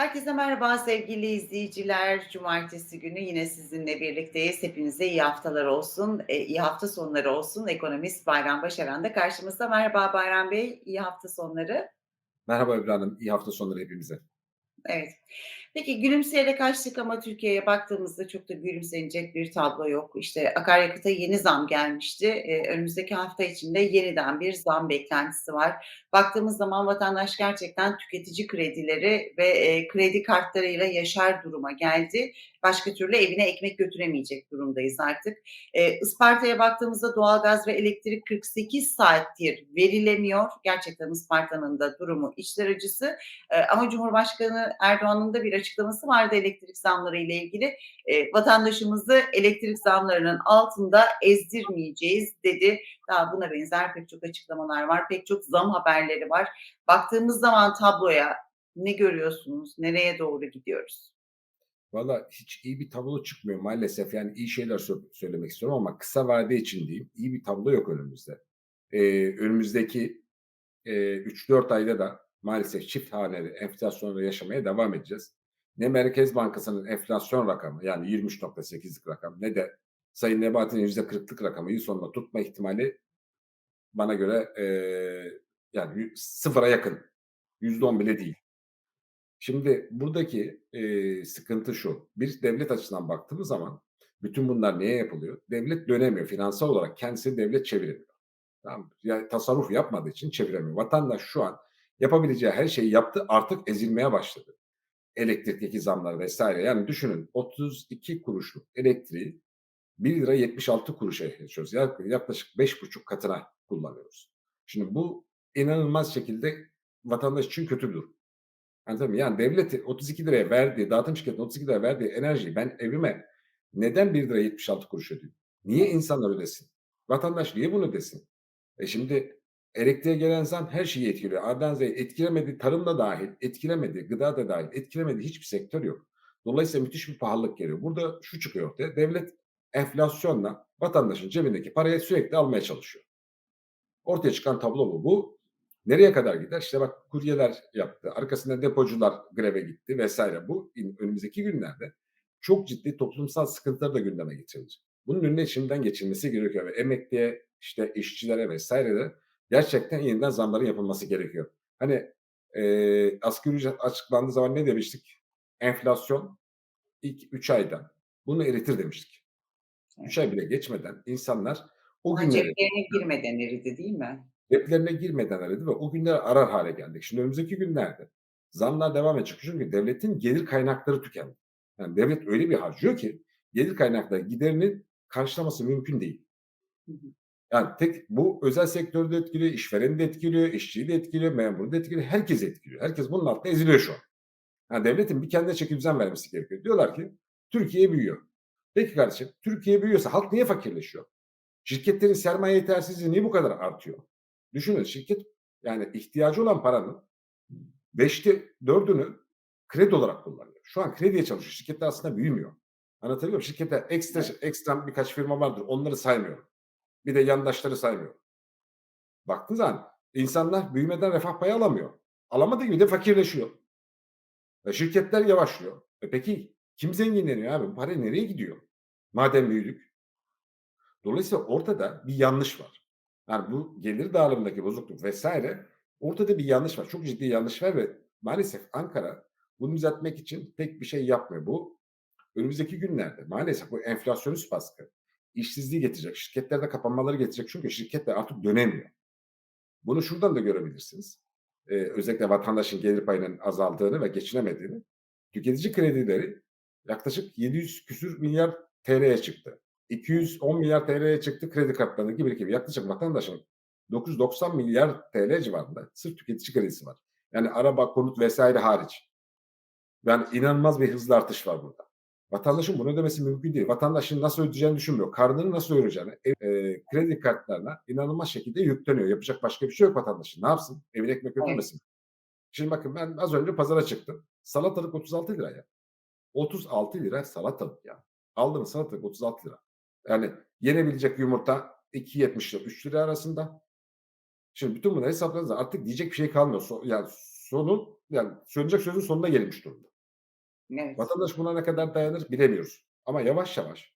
Herkese merhaba sevgili izleyiciler. Cumartesi günü yine sizinle birlikteyiz. Hepinize iyi haftalar olsun, eee, iyi hafta sonları olsun. Ekonomist Bayram Başaran da karşımızda. Merhaba Bayram Bey, iyi hafta sonları. Merhaba Ebru Hanım, iyi hafta sonları hepimize. Evet. Peki gülümseyerek açtık ama Türkiye'ye baktığımızda çok da gülümsenecek bir tablo yok. İşte akaryakıta yeni zam gelmişti. Eee, önümüzdeki hafta içinde yeniden bir zam beklentisi var. Baktığımız zaman vatandaş gerçekten tüketici kredileri ve, eee, kredi kartlarıyla yaşar duruma geldi. Başka türlü evine ekmek götüremeyecek durumdayız artık. Eee, Isparta'ya baktığımızda doğalgaz ve elektrik 48 saattir verilemiyor. Gerçekten Isparta'nın da durumu içler acısı. Eee, ama Cumhurbaşkanı Erdoğan'ın da bir açıklaması vardı elektrik zamları ile ilgili. Eee, vatandaşımızı elektrik zamlarının altında ezdirmeyeceğiz dedi. Daha buna benzer pek çok açıklamalar var. Pek çok zam haberleri var. Baktığımız zaman tabloya ne görüyorsunuz? Nereye doğru gidiyoruz? Valla hiç iyi bir tablo çıkmıyor maalesef. Yani iyi şeyler sö- söylemek istiyorum ama kısa vade için diyeyim. iyi bir tablo yok önümüzde. Ee, önümüzdeki e, 3-4 ayda da maalesef çift haneli enflasyonla yaşamaya devam edeceğiz. Ne Merkez Bankası'nın enflasyon rakamı yani 23.8'lik rakam ne de Sayın Nebati'nin %40'lık rakamı yıl sonunda tutma ihtimali bana göre e, yani sıfıra yakın. %10 bile değil. Şimdi buradaki, eee, sıkıntı şu: Bir, devlet açısından baktığımız zaman bütün bunlar niye yapılıyor? Devlet dönemiyor. Finansal olarak kendisini devlet çeviremiyor. Tamam? Yani tasarruf yapmadığı için çeviremiyor. Vatandaş şu an yapabileceği her şeyi yaptı, artık ezilmeye başladı. Elektrikteki zamlar vesaire. Yani düşünün 32 kuruşluk elektriği ₺1.76 kuruşa yaşıyoruz. Yak yaklaşık 5,5 katına kullanıyoruz. Şimdi bu inanılmaz şekilde vatandaş için kötü bir durum. Anlatabiliyor muyum? Yani devletin 32 liraya verdiği, dağıtım şirketinin 32 liraya verdiği enerjiyi ben evime neden ₺1.76 ödeyeyim? Niye insanlar ödesin? Vatandaş niye bunu ödesin? E şimdi elektriğe gelen zam her şeyi etkiliyor. A'dan Z'ye etkilemedi, tarım da dâhil, etkilemedi, gıda da dâhil, etkilemediği hiçbir sektör yok. Dolayısıyla müthiş bir pahalılık geliyor. Burada şu çıkıyor ortaya, devlet enflasyonla vatandaşın cebindeki parayı sürekli almaya çalışıyor. Ortaya çıkan tablo bu. Bu nereye kadar gider? İşte bak kuryeler yaptı. Arkasından depocular greve gitti vesaire. Bu önümüzdeki günlerde çok ciddi toplumsal sıkıntıları da gündeme getirecek. Bunun önüne şimdiden geçilmesi gerekiyor ve emekliye, işte işçilere vesaire de gerçekten yeniden zamların yapılması gerekiyor. Hani eee asgari ücret açıklandığı zaman ne demiştik? Enflasyon ilk 3 ayda bunu eritir demiştik. 3 ay bile geçmeden insanlar o günleri ceplerine girmeden eridi, değil mi? Ceplerine girmeden aradı ve o günleri arar hale geldik. Şimdi önümüzdeki günlerde zamlar devam edecek. Çünkü devletin gelir kaynakları tükendi. Yani devlet öyle bir harcıyor ki gelir kaynakları giderini karşılaması mümkün değil. Yani tek bu özel sektörü de etkiliyor, işvereni de etkiliyor, işçiyi de etkiliyor, memuru da etkiliyor, herkesi etkiliyor. Herkes bunun altında eziliyor şu an. Yani devletin bir kendine çekidüzen vermesi gerekiyor. Diyorlar ki Türkiye büyüyor. Peki kardeşim Türkiye büyüyorsa halk niye fakirleşiyor? Şirketlerin sermaye yetersizliği niye bu kadar artıyor? Düşünün şirket yani ihtiyacı olan paranın beşte dördünü kredi olarak kullanıyor. Şu an krediye çalışıyor. Şirketler aslında büyümüyor. Anlatabiliyor muyum? Şirkette ekstra, ekstra birkaç firma vardır. Onları saymıyorum. Bir de yandaşları saymıyorum. Baktığın zaman insanlar büyümeden refah payı alamıyor. Alamadığı gibi de fakirleşiyor. E, şirketler yavaşlıyor. E peki kim zenginleniyor abi? Bu para nereye gidiyor? Madem büyüdük. Dolayısıyla ortada bir yanlış var. Yani bu gelir dağılımındaki bozukluk vesaire ortada bir yanlış var. Çok ciddi yanlış var ve maalesef Ankara bunu düzeltmek için tek bir şey yapmıyor. Bu önümüzdeki günlerde maalesef bu enflasyonist baskı işsizliği getirecek, şirketlerde kapanmaları getirecek. Çünkü şirketler artık dönemiyor. Bunu şuradan da görebilirsiniz. Eee, özellikle vatandaşın gelir payının azaldığını ve geçinemediğini. Tüketici kredileri yaklaşık 700 küsür milyar TL'ye çıktı. 210 milyar TL'ye çıktı kredi kartlarındaki birikim. Yaklaşık vatandaşın 990 milyar TL civarında sırf tüketici kredisi var. Yani araba, konut vesaire hariç. Yani inanılmaz bir hızlı artış var burada. Vatandaşın bunu ödemesi mümkün değil. Vatandaşın nasıl ödeyeceğini düşünmüyor. Karnını nasıl doyuracağını, eee, kredi kartlarına inanılmaz şekilde yükleniyor. Yapacak başka bir şey yok vatandaşın. Ne yapsın? Evine ekmek Evet. götürmesin. Şimdi bakın ben az önce pazara çıktım. Salatalık 36 lira ya. 36 lira salatalık ya. Aldığınız salatalık 36 lira. Yani yenebilecek yumurta 2.70 ile 3 lira arasında. Şimdi bütün bunları hesapladığınızda artık diyecek bir şey kalmıyor. So yani sonu yani söyleyecek sözün sonuna gelinmiş durumda. Evet. Vatandaş buna ne kadar dayanır bilemiyoruz. Ama yavaş yavaş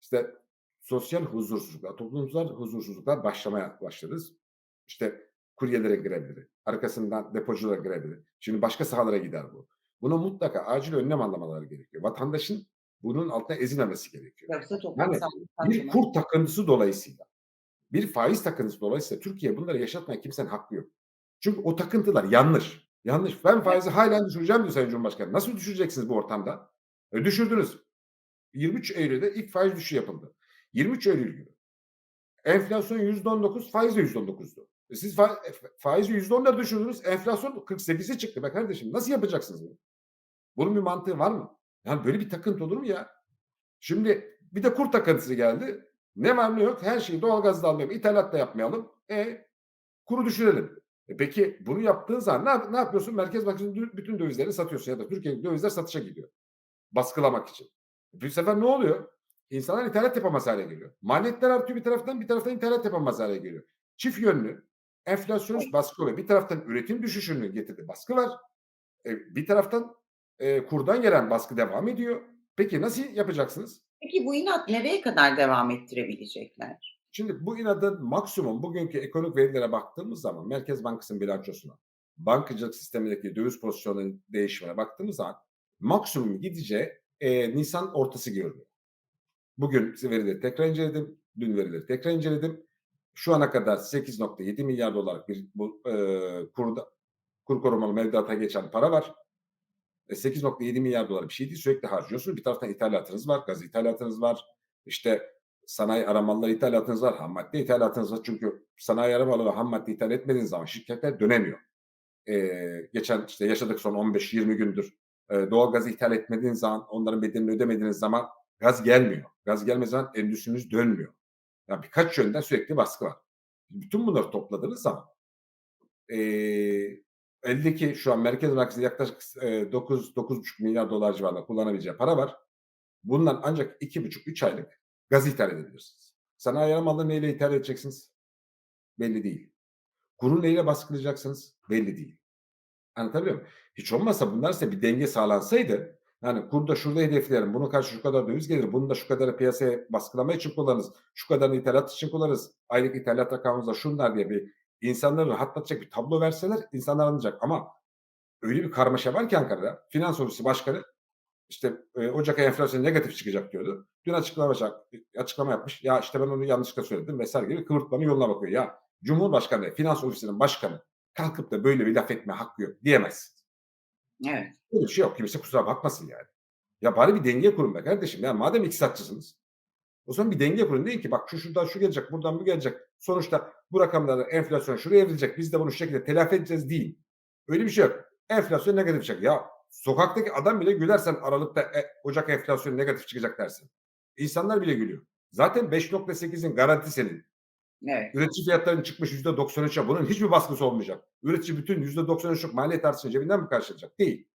işte sosyal huzursuzluklar, toplumsal huzursuzluklar başlamaya başladı. İşte kuryelerin grevleri, arkasından depocular grevleri. Şimdi başka sahalara gider bu. Buna mutlaka acil önlem almaları gerekiyor. Vatandaşın bunun altına ezilmemesi gerekiyor. Yoksa Yani bir kur takıntısı dolayısıyla, bir faiz takıntısı dolayısıyla Türkiye bunları yaşatmaya kimsenin hakkı yok. Çünkü o takıntılar yanlış. Yanlış. Ben faizi hâlâ düşüreceğim diyor Sayın Cumhurbaşkanı. Nasıl düşüreceksiniz bu ortamda? E, düşürdünüz. 23 Eylül'de ilk faiz düşüşü yapıldı. 23 Eylül günü. Enflasyon %19, faiz de %19'du. E, siz fa e, faizi %10'la düşürdünüz, enflasyon 48'e çıktı be kardeşim. Nasıl yapacaksınız bunu? Bunun bir mantığı var mı? Yani böyle bir takıntı olur mu ya? Şimdi bir de kur takıntısı geldi. Ne var ne yok her şeyi doğalgazda almayalım, ithalat da yapmayalım. E kuru düşürelim. E peki bunu yaptığın zaman ne, ne yapıyorsun? Merkez Bankası'nın bütün dövizleri satıyorsun ya da Türkiye'deki dövizler satışa gidiyor. Baskılamak için. Bu sefer ne oluyor? İnsanlar ithalat yapamaz hale geliyor. Maliyetler artıyor bir taraftan bir taraftan ithalat yapamaz hale geliyor. Çift yönlü enflasyonist baskı oluyor. Bir taraftan üretim düşüşünü getirdi baskı var. E, bir taraftan e, kurdan gelen baskı devam ediyor. Peki nasıl yapacaksınız? Peki bu inat nereye kadar devam ettirebilecekler? Şimdi bu inadın maksimum bugünkü ekonomik verilere baktığımız zaman Merkez Bankası'nın bilançosuna, bankacılık sistemindeki döviz pozisyonunun değişimine baktığımız zaman maksimum gideceği e, Nisan ortası görünüyor. Bugün verileri tekrar inceledim, dün verileri tekrar inceledim. Şu ana kadar 8.7 milyar dolar bir bu e, kurda, kur korumalı mevduata geçen para var. E, 8.7 milyar dolar bir şey değil. Sürekli harcıyorsunuz. Bir taraftan ithalatınız var, gaz ithalatınız var. İşte sanayi aramalları ithalatınız var, ham madde ithalatınız var. Çünkü sanayi aramalı ham madde ithal etmediğiniz zaman şirketler dönemiyor. Ee, geçen işte yaşadık son 15-20 gündür. Ee, doğal gazı ithal etmediğiniz zaman, onların bedelini ödemediğiniz zaman gaz gelmiyor. Gaz gelmediği zaman endüstriniz dönmüyor. Yani birkaç yönden sürekli baskı var. Bütün bunları topladığınız zaman eee eldeki şu an Merkez Bankası'nda yaklaşık eee 9 9,5 milyar dolar civarında kullanabileceği para var. Bundan ancak 2,5-3 aylık gaz ithal edebilirsiniz. Sanayi malını neyle ithal edeceksiniz? Belli değil. Kuru neyle baskılayacaksınız? Belli değil. Anlatabiliyor muyum? Hiç olmazsa bunlar size bir denge sağlansaydı yani kurda şurada hedefleyelim. Buna karşı şu kadar döviz gelir. Bunu da şu kadar piyasaya baskılama için kullanırız. Şu kadar ithalat için kullanırız. Aylık ithalat rakamımızda şunlar diye bir insanları rahatlatacak bir tablo verseler insanlar anlayacak. Ama öyle bir karmaşa var ki Ankara'da. Finans ofisi başkanı işte e, Ocak ayı enflasyon negatif çıkacak diyordu. Dün açıklama, açıklama yapmış. Ya işte ben onu yanlışlıkla söyledim vesaire gibi kıvırtmanın yoluna bakıyor. Ya Cumhurbaşkanı, finans ofisinin başkanı kalkıp da böyle bir laf etme hakkı yok diyemezsin. Evet. Böyle bir şey yok. Kimse kusura bakmasın yani. Ya bari bir denge kurun be kardeşim. Ya madem iktisatçısınız o zaman bir denge kurun. Deyin ki bak şu şuradan şu gelecek, buradan bu gelecek. Sonuçta bu rakamlarda enflasyon şuraya evrilecek. Biz de bunu şu şekilde telafi edeceğiz değil. Öyle bir şey yok. Enflasyon negatif çıkacak. Ya sokaktaki adam bile gülersen Aralık'ta e, Ocak enflasyonu negatif çıkacak dersin. İnsanlar bile gülüyor. Zaten 5.8'in garanti senin. Evet. Üretici fiyatlarının çıkmış %93'e bunun hiçbir baskısı olmayacak. Üretici bütün %93'lük maliyet artışını cebinden mi karşılayacak? Değil.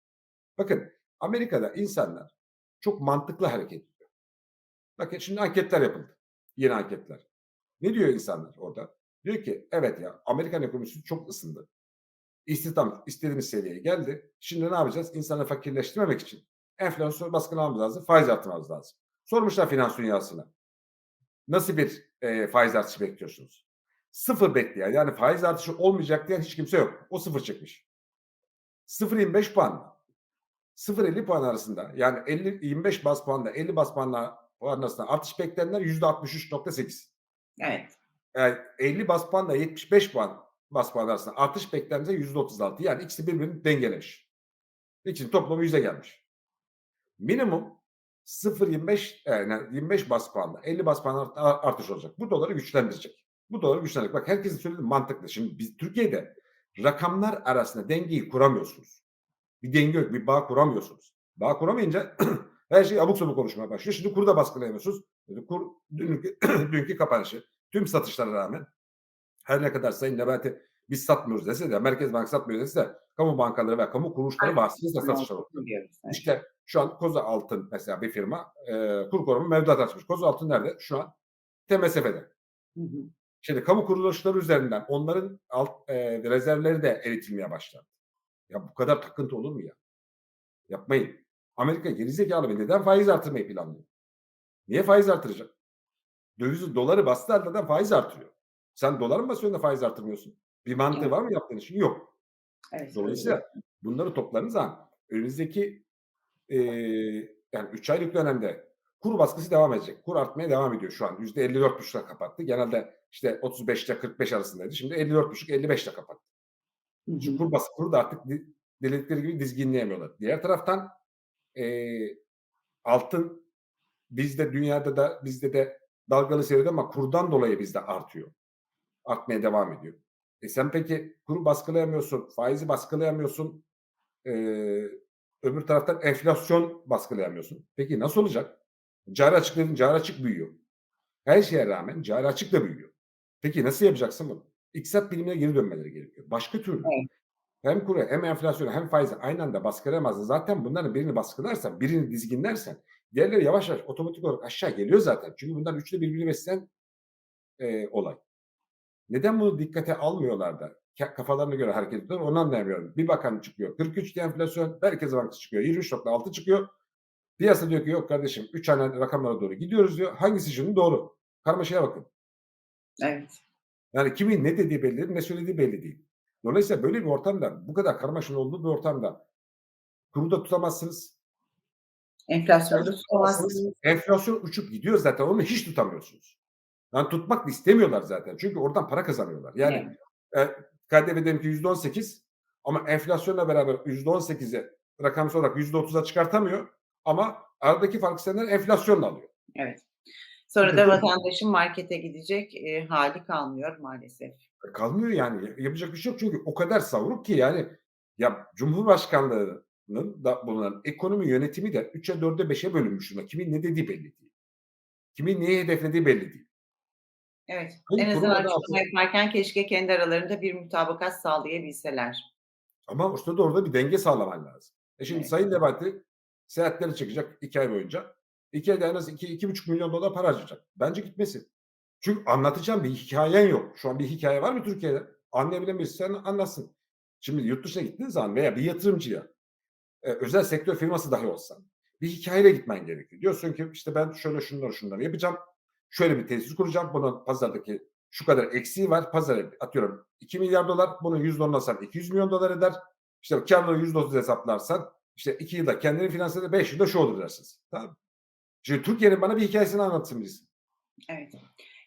Bakın Amerika'da insanlar çok mantıklı hareket ediyor. Bakın şimdi anketler yapıldı. Yeni anketler. Ne diyor insanlar orada? Diyor ki evet ya Amerikan ekonomisi çok ısındı. İstihdam istediğimiz seviyeye geldi. Şimdi ne yapacağız? İnsanları fakirleştirmemek için enflasyon baskılamamız lazım, faiz artırmamız lazım. Sormuşlar finans dünyasına. Nasıl bir e, faiz artışı bekliyorsunuz? Sıfır bekleyen yani faiz artışı olmayacak diyen hiç kimse yok. O sıfır çıkmış. 0.25 puan 0.50 puan arasında yani 50 25 bas puanla 50 bas puanla puan arasında artış bekleyenler %63.8. Evet. Yani 50 bas puanla 75 puan bas puan arasında artış beklenense %36. Yani ikisi birbirini dengelemiş. İkisinin toplamı 100'e gelmiş. Minimum 0.25 yani 25 bas puanla 50 bas puan artış olacak. Bu doları güçlendirecek. Bu doları güçlendirecek. Bak herkesin söylediği mantıklı. Şimdi biz Türkiye'de rakamlar arasında dengeyi kuramıyorsunuz. Bir denge yok, bir bağ kuramıyorsunuz. Bağ kuramayınca her şey abuk sabuk konuşmaya başlıyor. Şimdi kuru da baskılayamıyorsunuz. Kur dünkü, dünkü kapanışı tüm satışlara rağmen her ne kadar Sayın Nebati biz satmıyoruz dese de Merkez Bankası satmıyor dese de kamu bankaları ve kamu kuruluşları vasıtasıyla satışlar oluyor. Evet. İşte şu an Koza Altın mesela bir firma e, kur korumu mevduat açmış. Koza Altın nerede? Şu an TMSF'de. Hı hı. Şimdi kamu kuruluşları üzerinden onların alt, e, rezervleri de eritilmeye başladı. Ya bu kadar takıntı olur mu ya? Yapmayın. Amerika gerizekalı ve neden faiz artırmayı planlıyor? Niye faiz artıracak? Dövizi, doları bastığı halde neden faiz artırıyor? Sen dolar mı basıyorsun da faiz artırmıyorsun? Bir mantığı Evet. var mı yaptığın işin? Yok. Evet. Dolayısıyla bunları topladığınız zaman önümüzdeki, eee, yani 3 aylık dönemde kur baskısı devam edecek. Kur artmaya devam ediyor şu an. %54,5'la kapattı. Genelde işte 35'le 45 arasındaydı. Şimdi 54,5-55'le kapattı. Hı Çünkü hı. kur baskı kuru da artık di diledikleri gibi dizginleyemiyorlar. Diğer taraftan, eee, altın bizde dünyada da bizde de dalgalı seyrediyor ama kurdan dolayı bizde artıyor. Artmaya devam ediyor. E sen peki kuru baskılayamıyorsun, faizi baskılayamıyorsun, eee, öbür taraftan enflasyon baskılayamıyorsun. Peki nasıl olacak? Cari açık dedin, cari açık büyüyor. Her şeye rağmen cari açık da büyüyor. Peki nasıl yapacaksın bunu? İktisat bilimine geri dönmeleri gerekiyor. Başka türlü Evet. hem kuru hem enflasyonu hem faizi aynı anda baskılayamazsın. Zaten bunların birini baskılarsan, birini dizginlersen diğerleri yavaş yavaş otomatik olarak aşağı geliyor zaten. Çünkü bunların üçü de birbirini besleyen, eee, olay. Neden bunu dikkate almıyorlar da kafalarına göre hareket ediyorlar onu anlayamıyorum. Bir bakan çıkıyor 43 diye enflasyon, Merkez Bankası çıkıyor 23.6 çıkıyor. Piyasa diyor ki yok kardeşim 3 haneli rakamlara doğru gidiyoruz diyor. Hangisi şimdi doğru? Karmaşaya bakın. Evet. Yani kimin ne dediği belli değil, ne söylediği belli değil. Dolayısıyla böyle bir ortamda, bu kadar karmaşanın olduğu bir ortamda kuru da tutamazsınız. Enflasyonu da tutamazsınız. Enflasyon uçup gidiyor zaten. Onu hiç tutamıyorsunuz. Yani tutmak da istemiyorlar zaten. Çünkü oradan para kazanıyorlar. Yani, Evet. eee, KDV diyelim ki %18 ama enflasyonla beraber %18'i rakamsal olarak %30'a çıkartamıyor ama aradaki farkı senden enflasyonla alıyor. Evet. Sonra da vatandaşın markete gidecek, eee, hâli kalmıyor maalesef. E, kalmıyor yani. Ya yapacak bir şey yok çünkü o kadar savruk ki yani ya Cumhurbaşkanlığının da bulunan ekonomi yönetimi de 3'e 4'e 5'e bölünmüş. Kimin ne dediği belli değil. Kimin neyi hedeflediği belli değil. Evet. Hani En azından açıklama yaparken keşke kendi aralarında bir mutabakat sağlayabilseler. Ama işte orada bir denge sağlaman lazım. E şimdi Evet. Sayın Nebati seyahatlere çıkacak 2 ay boyunca. 2 ayda en az iki iki buçuk milyon dolar para harcayacak. Bence gitmesin. Çünkü anlatacağın bir hikâyen yok. Şu an bir hikâye var mı Türkiye'de? Anlayabilen birisi sen anlatsın. Şimdi yurt dışına gittiğin zaman veya bir yatırımcıya, eee, özel sektör firması dahi olsan bir hikâyeyle gitmen gerekiyor. Diyorsun ki işte ben şöyle şunları şunları yapacağım. Şöyle bir tesis kuracağım. Bunun pazardaki şu kadar eksiği var. Pazara atıyorum $2.000.000.000 bunun %10'unu alsan $200.000.000 eder. İşte kârları %30 hesaplarsan işte 2 yılda kendini finanse eder, 5 yılda şu olur dersiniz. Tamam? Şimdi Türkiye'nin bana bir hikâyesini anlatsın birisi. Evet.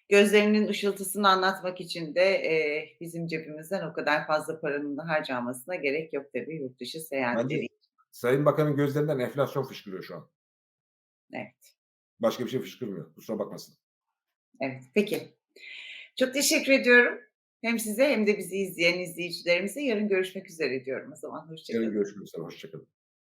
Gözlerinin ışıltısını anlatmak için de, eee, bizim cebimizden o kadar fazla paranın da harcanmasına gerek yok tabii yurt dışı seyahatleri Bence. Sayın Bakan'ın gözlerinden enflasyon fışkırıyor şu an. Evet. Başka bir şey fışkırmıyor. Kusura bakmasın. Evet, peki. Çok teşekkür ediyorum. Hem size hem de bizi izleyen izleyicilerimize. Yarın görüşmek üzere diyorum o zaman. Hoşça Yarın görüşmek üzere. Hoşça kalın.